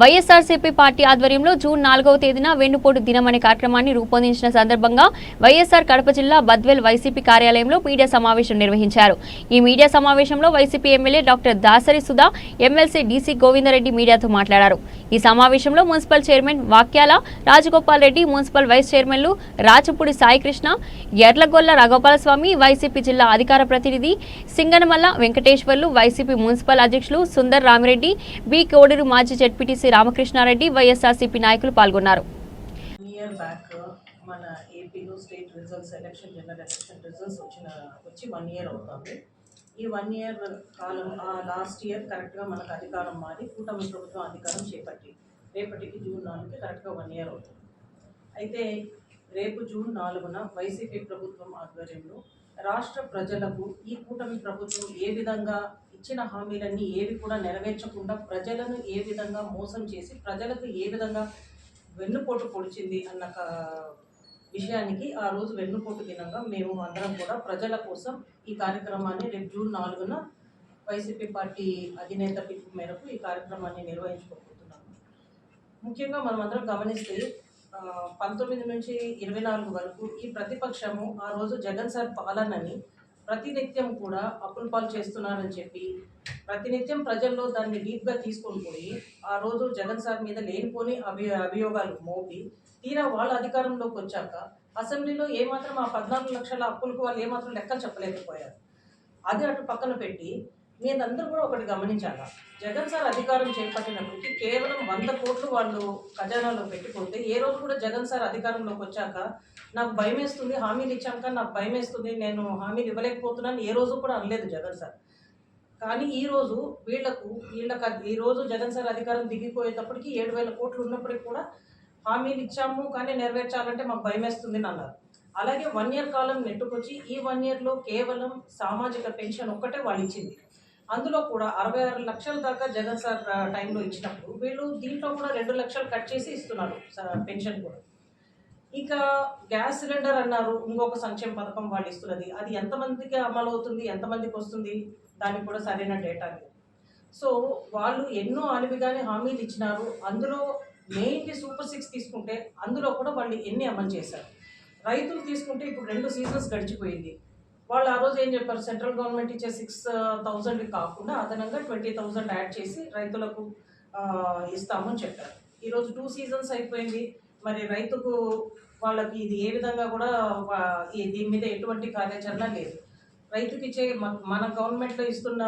YSRCP party ఆధ్వర్యంలో June నాలుగవ తేదీన వెన్నుపోటు దినం అనే కార్యక్రమాన్ని రూపొందించిన సందర్భంగా వైఎస్ఆర్ కడప జిల్లా బద్వేల్ వైసీపీ కార్యాలయంలో మీడియా సమావేశం నిర్వహించారు. ఈ మీడియా సమావేశంలో YCP MLA doctor Dasari Sudha MLC DC Govindareddy మీడియాతో మాట్లాడారు. ఈ సమావేశంలో మున్సిపల్ చైర్మన్ వాక్యాల రాజగోపాల్ రెడ్డి మున్సిపల్ వైస్ చైర్మన్లు రాచపూడి సాయికృష్ణ ఎర్లగొల్ల రఘోపాలస్వామి వైసీపీ జిల్లా అధికార ప్రతినిధి సింగనమల్ల వెంకటేశ్వర్లు వైసీపీ మున్సిపల్ అధ్యక్షులు సుందర్ రామిరెడ్డి బి కోడూరు మాజీ జడ్పీటీసీ రామకృష్ణారెడ్డి వైఎస్ఆర్సీపీ నాయకులు పాల్గొన్నారు. బ్యాక్ మన ఏపీలో state results election general election results వచ్చిన వచ్చి వన్ ఇయర్ అవుతుంది. ఈ వన్ ఇయర్ కాలం ఆ లాస్ట్ ఇయర్ కరెక్ట్గా మనకు అధికారం మారి కూటమి ప్రభుత్వం అధికారం చేపట్టి రేపటికి జూన్ నాలుగుకి కరెక్ట్గా వన్ ఇయర్ అవుతుంది. అయితే రేపు జూన్ నాలుగున వైసీపీ ప్రభుత్వం ఆధ్వర్యంలో రాష్ట్ర ప్రజలకు ఈ కూటమి ప్రభుత్వం ఏ విధంగా ఇచ్చిన హామీలన్నీ ఏవి కూడా నెరవేర్చకుండా ప్రజలను ఏ విధంగా మోసం చేసి ప్రజలకు ఏ విధంగా వెన్నుపోటు పొడిచింది అన్న విషయానికి ఆ రోజు వెన్నుపోటు దినంగా మేము అందరం కూడా ప్రజల కోసం ఈ కార్యక్రమాన్ని రేపు జూన్ నాలుగున వైసీపీ పార్టీ అధినేత పిలుపు మేరకు ఈ కార్యక్రమాన్ని నిర్వహించుకోబోతున్నాము. ముఖ్యంగా మనం అందరం గమనిస్తే పంతొమ్మిది నుంచి ఇరవై నాలుగు వరకు ఈ ప్రతిపక్షము ఆ రోజు జగన్ సార్ పాలనని ప్రతినిత్యం కూడా అప్పుల పాలు చేస్తున్నారని చెప్పి ప్రతినిత్యం ప్రజల్లో దాన్ని డీప్గా తీసుకొని పోయి ఆ రోజు జగన్ సార్ మీద లేనిపోని అభి అభియోగాలు మోపి తీరా వాళ్ళ అధికారంలోకి వచ్చాక అసెంబ్లీలో ఏమాత్రం ఆ పద్నాలుగు లక్షల అప్పులకు వాళ్ళు ఏమాత్రం లెక్కలు చెప్పలేకపోయారు. అది అటు పక్కన పెట్టి మీరందరూ కూడా ఒకటి గమనించాలా జగన్ సార్ అధికారం చేపట్టినప్పటికీ కేవలం వంద కోట్లు వాళ్ళు ఖజానాలో పెట్టుకుంటే ఏ రోజు కూడా జగన్ సార్ అధికారంలోకి వచ్చాక నాకు భయం వేస్తుంది హామీలు ఇచ్చాక నాకు భయం వేస్తుంది నేను హామీలు ఇవ్వలేకపోతున్నాను ఏ రోజు కూడా అనలేదు జగన్ సార్. కానీ ఈరోజు వీళ్ళకు వీళ్ళకి ఈరోజు ఈ రోజు జగన్ సార్ అధికారం దిగిపోయేటప్పటికి ఏడు వేల కోట్లు ఉన్నప్పటికీ కూడా హామీలు ఇచ్చాము కానీ నెరవేర్చాలంటే మాకు భయం వేస్తుంది అన్నారు. అలాగే వన్ ఇయర్ కాలం నెట్టుకొచ్చి ఈ వన్ ఇయర్లో కేవలం సామాజిక పెన్షన్ ఒక్కటే వాళ్ళు ఇచ్చింది. అందులో కూడా అరవై ఆరు లక్షల దాకా జగన్ సార్ టైంలో ఇచ్చినప్పుడు వీళ్ళు దీంట్లో కూడా రెండు లక్షలు కట్ చేసి ఇస్తున్నారు స- పెన్షన్ కూడా. ఇక గ్యాస్ సిలిండర్ అన్నారు ఇంకొక సంక్షేమ పథకం వాళ్ళు ఇస్తున్నది. అది ఎంతమందికి అమలు అవుతుంది ఎంతమందికి వస్తుంది? దానికి కూడా సరైన డేటా లేదు. సో వాళ్ళు ఎన్నో అలివిగానే హామీలు ఇచ్చినారు. అందులో మెయిన్లీ సూపర్ సిక్స్ తీసుకుంటే అందులో కూడా వాళ్ళు ఎన్ని అమలు చేశారు? రైతులు తీసుకుంటే ఇప్పుడు రెండు సీజన్స్ గడిచిపోయింది. వాళ్ళు ఆ రోజు ఏం చెప్పారు? సెంట్రల్ గవర్నమెంట్ ఇచ్చే సిక్స్ థౌజండ్ కాకుండా అదనంగా ట్వంటీ థౌజండ్ యాడ్ చేసి రైతులకు ఇస్తామని చెప్పారు. ఈరోజు టూ సీజన్స్ అయిపోయింది. మరి రైతుకు వాళ్ళకి ఇది ఏ విధంగా కూడా దీని మీద ఎటువంటి కార్యాచరణ లేదు. రైతుకి ఇచ్చే మన గవర్నమెంట్లో ఇస్తున్న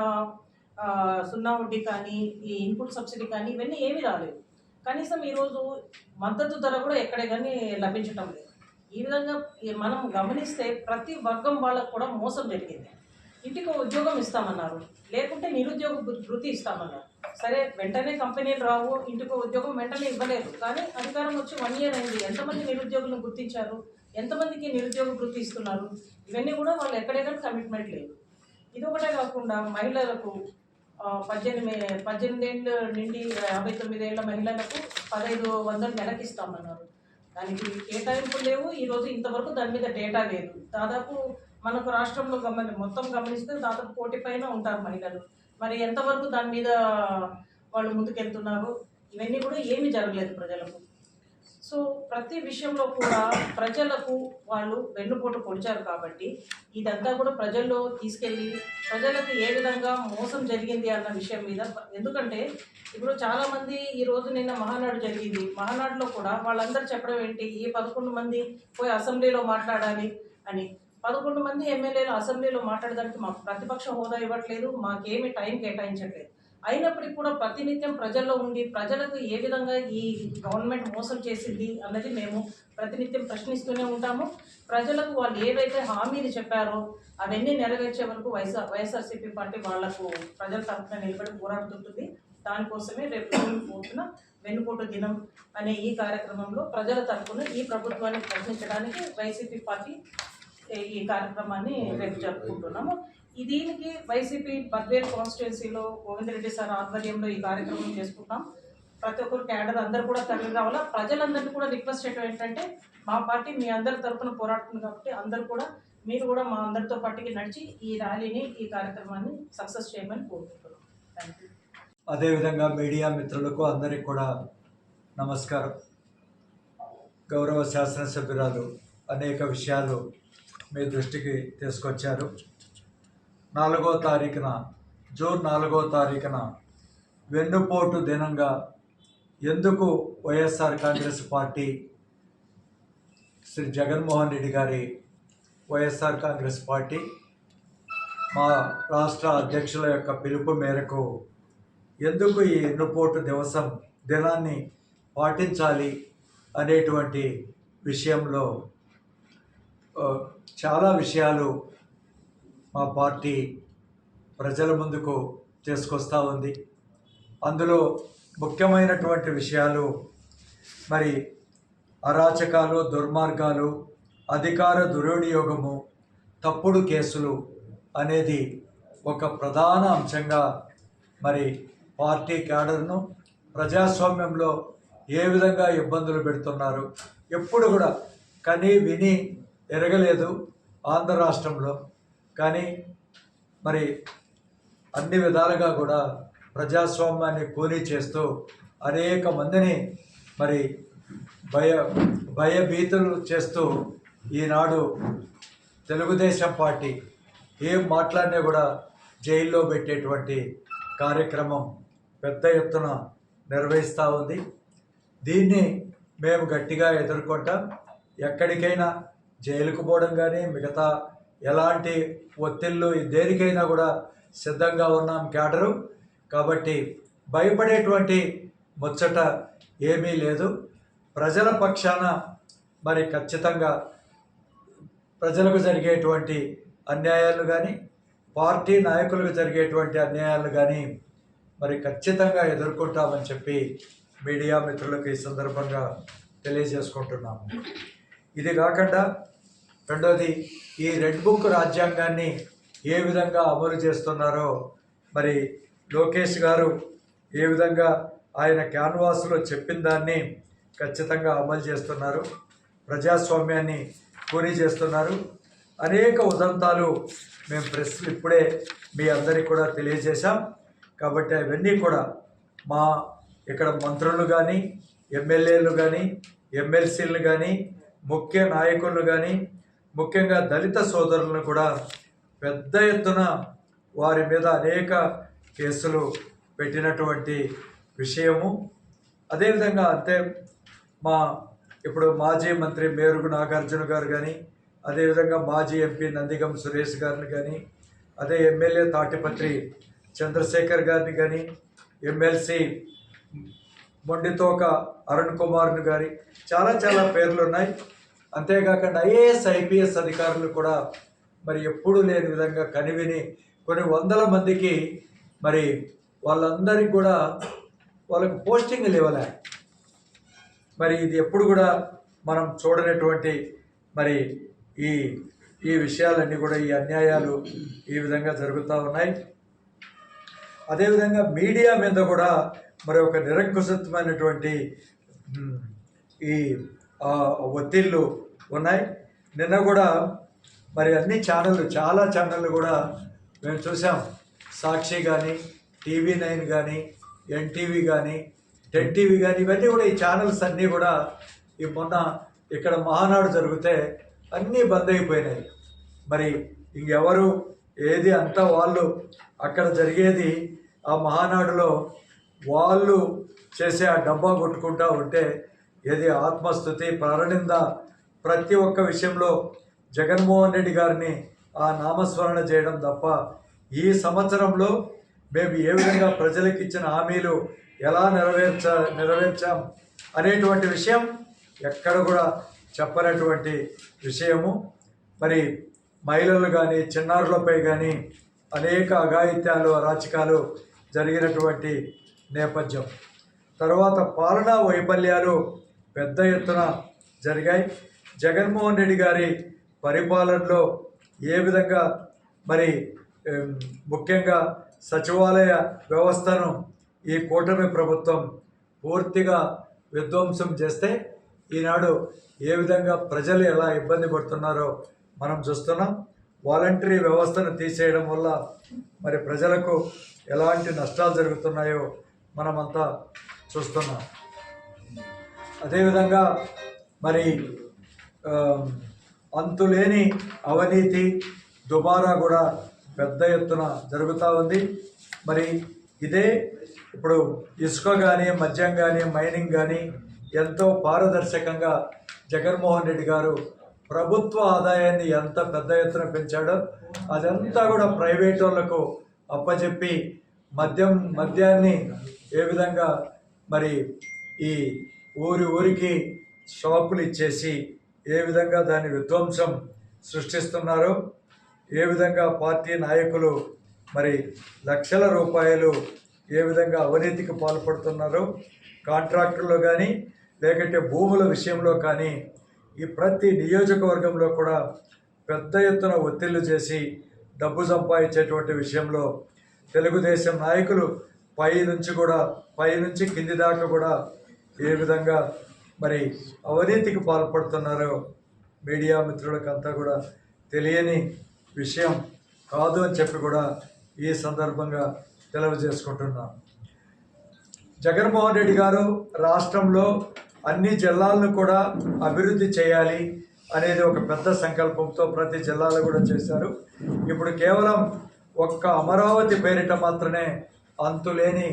సున్నా వడ్డీ కానీ ఈ ఇన్పుట్ సబ్సిడీ కానీ ఇవన్నీ ఏమీ రాలేదు. కనీసం ఈరోజు మద్దతు ధర కూడా ఎక్కడే కానీ లభించటం లేదు. ఈ విధంగా మనం గమనిస్తే ప్రతి వర్గం వాళ్ళకు కూడా మోసం జరిగింది. ఇంటికి ఉద్యోగం ఇస్తామన్నారు. లేకుంటే నిరుద్యోగ వృత్తి ఇస్తామన్నారు. సరే వెంటనే కంపెనీలు రావు ఇంటికి ఉద్యోగం వెంటనే ఇవ్వలేదు కానీ అధికారం వచ్చి వన్ ఇయర్ అయింది. ఎంతమంది నిరుద్యోగులను గుర్తించారు? ఎంతమందికి నిరుద్యోగ వృత్తి ఇస్తున్నారు? ఇవన్నీ కూడా వాళ్ళు ఎక్కడెక్కడ కమిట్మెంట్ లేదు ఇది ఒకటే కాకుండా మహిళలకు పద్దెనిమిది పద్దెనిమిదేళ్ళు నుండి యాభై తొమ్మిది ఏళ్ళ మహిళలకు పదహైదు వందలు నెలకిస్తామన్నారు దానికి కేటాయింపులు లేవు. ఈరోజు ఇంతవరకు దాని మీద డేటా లేదు. దాదాపు మనకు రాష్ట్రంలో గమని మొత్తం గమనిస్తే దాదాపు కోటి పైన ఉంటారు మహిళలు. మరి ఎంతవరకు దాని మీద వాళ్ళు ముందుకెళ్తున్నారు? ఇవన్నీ కూడా ఏమీ జరగలేదు ప్రజలకు. సో ప్రతి విషయంలో కూడా ప్రజలకు వాళ్ళు వెన్నుపోటు పొడిచారు కాబట్టి ఇదంతా కూడా ప్రజల్లో తీసుకెళ్ళి ప్రజలకు ఏ విధంగా మోసం జరిగింది అన్న విషయం మీద ఎందుకంటే ఇప్పుడు చాలామంది ఈ రోజు నిన్న మహానాడు జరిగింది. మహానాడులో కూడా వాళ్ళందరూ చెప్పడం ఏంటి? ఈ పదకొండు మంది పోయి అసెంబ్లీలో మాట్లాడాలి అని. పదకొండు మంది ఎమ్మెల్యేలు అసెంబ్లీలో మాట్లాడడానికి మాకు ప్రతిపక్ష హోదా ఇవ్వట్లేదు మాకేమి టైం కేటాయించట్లేదు. అయినప్పటికీ కూడా ప్రతినిత్యం ప్రజల్లో ఉండి ప్రజలకు ఏ విధంగా ఈ గవర్నమెంట్ మోసం చేసింది అన్నది మేము ప్రతినిత్యం ప్రశ్నిస్తూనే ఉంటాము. ప్రజలకు వాళ్ళు ఏవైతే హామీలు చెప్పారో అవన్నీ నెరవేర్చే వరకు వైఎస్ఆర్ వైఎస్ఆర్సీపీ పార్టీ వాళ్ళకు ప్రజల తరఫున నిలబడి పోరాడుతుంటుంది. దానికోసమే రేపు జూన్ ఫోర్త్న వెన్నుపోటు దినం అనే ఈ కార్యక్రమంలో ప్రజల తరఫున ఈ ప్రభుత్వాన్ని ప్రశ్నించడానికి వైసీపీ పార్టీ ఈ- కార్యక్రమాన్ని రేపు జరుపుకుంటున్నాము. దీనికి వైసీపీ బద్వేల్ కాన్స్టిట్యున్సీలో గోవిందరెడ్డి సార్ ఆధ్వర్యంలో ఈ కార్యక్రమం చేసుకుంటాం. ప్రతి ఒక్కరు క్యాడర్ అందరు కూడా తరలి రావాలా? ప్రజలందరికీ కూడా రిక్వెస్ట్ చేయడం ఏంటంటే మా పార్టీ మీ అందరి తరఫున పోరాడుతుంది కాబట్టి అందరు కూడా మీరు కూడా మా అందరితో పాటుకి నడిచి ఈ ర్యాలీని ఈ కార్యక్రమాన్ని సక్సెస్ చేయమని కోరుకుంటున్నాం. థ్యాంక్ యూ అదేవిధంగా మీడియా మిత్రులకు అందరికి కూడా నమస్కారం. గౌరవ శాసనసభ్యురాలు అనేక విషయాలు మీ దృష్టికి తీసుకొచ్చారు. నాలుగో తారీఖున జూన్ నాలుగో తారీఖున వెన్నుపోటు దినంగా ఎందుకు YSR Congress party Shri Jaganmohan Reddy గారి వైఎస్ఆర్ కాంగ్రెస్ పార్టీ మా రాష్ట్ర అధ్యక్షుల యొక్క పిలుపు మేరకు ఎందుకు ఈ ఎన్నుపోటు దివసం దినాన్ని పాటించాలి అనేటువంటి విషయంలో చాలా విషయాలు మా పార్టీ ప్రజల ముందుకు తీసుకొస్తూ ఉంది. అందులో ముఖ్యమైనటువంటి విషయాలు మరి అరాచకాలు దుర్మార్గాలు అధికార దుర్వినియోగము తప్పుడు కేసులు అనేది ఒక ప్రధాన అంశంగా మరి పార్టీ క్యాడర్ను ప్రజాస్వామ్యంలో ఏ విధంగా ఇబ్బందులు పెడుతున్నారు ఎప్పుడు కూడా కని విని ఎరగలేదు ఆంధ్ర రాష్ట్రంలో. కానీ మరి అన్ని విధాలుగా కూడా ప్రజాస్వామ్యాన్ని కూలీ చేస్తూ అనేక మందిని మరి భయ భయభీతులు చేస్తూ ఈనాడు తెలుగుదేశం పార్టీ ఏం మాట్లాడినా కూడా జైల్లో పెట్టేటువంటి కార్యక్రమం పెద్ద ఎత్తున నిర్వహిస్తూ ఉంది. దీన్ని మేము గట్టిగా ఎదుర్కొంటాం. ఎక్కడికైనా జైలుకు పోవడం కానీ మిగతా ఎలాంటి ఒత్తిళ్ళు దేనికైనా కూడా సిద్ధంగా ఉన్నాం క్యాడరు. కాబట్టి భయపడేటువంటి ముచ్చట ఏమీ లేదు. ప్రజల పక్షాన మరి ఖచ్చితంగా ప్రజలకు జరిగేటువంటి అన్యాయాలు కానీ పార్టీ నాయకులకు జరిగేటువంటి అన్యాయాలు కానీ మరి ఖచ్చితంగా ఎదుర్కొంటామని చెప్పి మీడియా మిత్రులకు ఈ సందర్భంగా తెలియజేసుకుంటున్నాము. ఇది కాకుండా రెండోది ఈ రెడ్ బుక్ రాజ్యాంగాన్ని ఏ విధంగా అమలు చేస్తున్నారో. మరి లోకేష్ గారు ఏ విధంగా ఆయన క్యాన్వాస్లో చెప్పిన దాన్ని ఖచ్చితంగా అమలు చేస్తున్నారు ప్రజాస్వామ్యాన్ని కూనీ చేస్తున్నారు. అనేక ఉదంతాలు మేము ప్రెస్ ఇప్పుడే మీ అందరికీ కూడా తెలియజేశాం. కాబట్టి అవన్నీ కూడా మా ఇక్కడ మంత్రులు కానీ ఎమ్మెల్యేలు కానీ ఎమ్మెల్సీలు కానీ ముఖ్య నాయకులు కానీ ముఖ్యంగా దళిత సోదరులను కూడా పెద్ద ఎత్తున వారి మీద అనేక కేసులు పెట్టినటువంటి విషయము. అదేవిధంగా అంతే మా ఇప్పుడు మాజీ మంత్రి మేరుగు నాగార్జున గారు కానీ అదేవిధంగా మాజీ ఎంపీ నందిగం సురేష్ గారిని కానీ అదే ఎమ్మెల్యే తాటిపత్రి చంద్రశేఖర్ గారిని కానీ ఎమ్మెల్సీ మొండితోక అరుణ్ కుమార్ని గారి చాలా చాలా పేర్లు ఉన్నాయి. అంతేకాకుండా ఐఏఎస్ ఐపీఎస్ అధికారులు కూడా మరి ఎప్పుడూ లేని విధంగా కనివిని కొన్ని వందల మందికి మరి వాళ్ళందరికీ కూడా వాళ్ళకు పోస్టింగ్లు ఇవ్వలే మరి ఇది ఎప్పుడు కూడా మనం చూడనటువంటి మరి ఈ ఈ విషయాలన్నీ కూడా ఈ అన్యాయాలు ఈ విధంగా జరుగుతూ ఉన్నాయి. అదేవిధంగా మీడియా మీద కూడా మరి ఒక నిరంకుశత్వమైనటువంటి ఈ ఒత్తిళ్ళు ఉన్నాయి. నిన్న కూడా మరి అన్ని ఛానళ్ళు చాలా ఛానళ్ళు కూడా మేము చూసాం సాక్షి కానీ టీవీ నైన్ కానీ ఎన్టీవీ కానీ టెన్ టీవీ కానీ ఇవన్నీ కూడా ఈ ఛానల్స్ అన్నీ కూడా ఈ మొన్న ఇక్కడ మహానాడు జరిగితే అన్నీ బంద్ అయిపోయినాయి. మరి ఇంకెవరు ఏది అంతా వాళ్ళు అక్కడ జరిగేది ఆ మహానాడులో వాళ్ళు చేసే ఆ డబ్బా కొట్టుకుంటా ఉంటే ఏది ఆత్మస్థుతి ప్రారణింద ప్రతి ఒక్క విషయంలో జగన్మోహన్ రెడ్డి గారిని ఆ నామస్మరణ చేయడం తప్ప ఈ సంవత్సరంలో మేము ఏ విధంగా ప్రజలకు ఇచ్చిన హామీలు ఎలా నెరవేర్చ నెరవేర్చాం అనేటువంటి విషయం ఎక్కడ కూడా చెప్పనటువంటి విషయము. మరి మహిళలు కానీ చిన్నారులపై కానీ అనేక అఘాయిత్యాలు అరాచకాలు జరిగినటువంటి నేపథ్యం. తర్వాత పాలనా వైఫల్యాలు పెద్ద ఎత్తున జరిగాయి. జగన్మోహన్ రెడ్డి గారి పరిపాలనలో ఏ విధంగా మరి ముఖ్యంగా సచివాలయ వ్యవస్థను ఈ కూటమి ప్రభుత్వం పూర్తిగా విధ్వంసం చేస్తే ఈనాడు ఏ విధంగా ప్రజలు ఎలా ఇబ్బంది పడుతున్నారో మనం చూస్తున్నాం. వాలంటరీ వ్యవస్థను తీసేయడం వల్ల మరి ప్రజలకు ఎలాంటి నష్టాలు జరుగుతున్నాయో మనమంతా చూస్తున్నాం. అదేవిధంగా మరి అంతులేని అవినీతి దుబారా కూడా పెద్ద ఎత్తున జరుగుతూ ఉంది. మరి ఇదే ఇప్పుడు ఇసుక కానీ మద్యం కానీ మైనింగ్ కానీ ఎంతో పారదర్శకంగా జగన్మోహన్ రెడ్డి గారు ప్రభుత్వ ఆదాయాన్ని ఎంత పెద్ద ఎత్తున పెంచాడో అదంతా కూడా ప్రైవేట్ వాళ్ళకు అప్పచెప్పి మద్యం మద్యాన్ని ఏ విధంగా మరి ఈ ఊరి ఊరికి షాపులు ఇచ్చేసి ఏ విధంగా దాని విధ్వంసం సృష్టిస్తున్నారో ఏ విధంగా పార్టీ నాయకులు మరి లక్షల రూపాయలు ఏ విధంగా అవినీతికి పాల్పడుతున్నారో కాంట్రాక్టుల్లో కానీ లేకంటే భూముల విషయంలో కానీ ఈ ప్రతి నియోజకవర్గంలో కూడా పెద్ద ఎత్తున ఒత్తిళ్ళు చేసి డబ్బు సంపాదించేటువంటి విషయంలో తెలుగుదేశం నాయకులు పై నుంచి కూడా పై నుంచి కింది దాకా కూడా ఏ విధంగా మరి అవినీతికి పాల్పడుతున్నారో మీడియా మిత్రులకంతా కూడా తెలియని విషయం కాదు అని చెప్పి కూడా ఈ సందర్భంగా తెలియజేసుకుంటున్నాను జగన్మోహన్ రెడ్డి గారు రాష్ట్రంలో అన్ని జిల్లాలను కూడా అభివృద్ధి చేయాలి అనేది ఒక పెద్ద సంకల్పంతో ప్రతి జిల్లాలో కూడా చేశారు. ఇప్పుడు కేవలం ఒక్క అమరావతి పేరిట మాత్రమే అంతులేని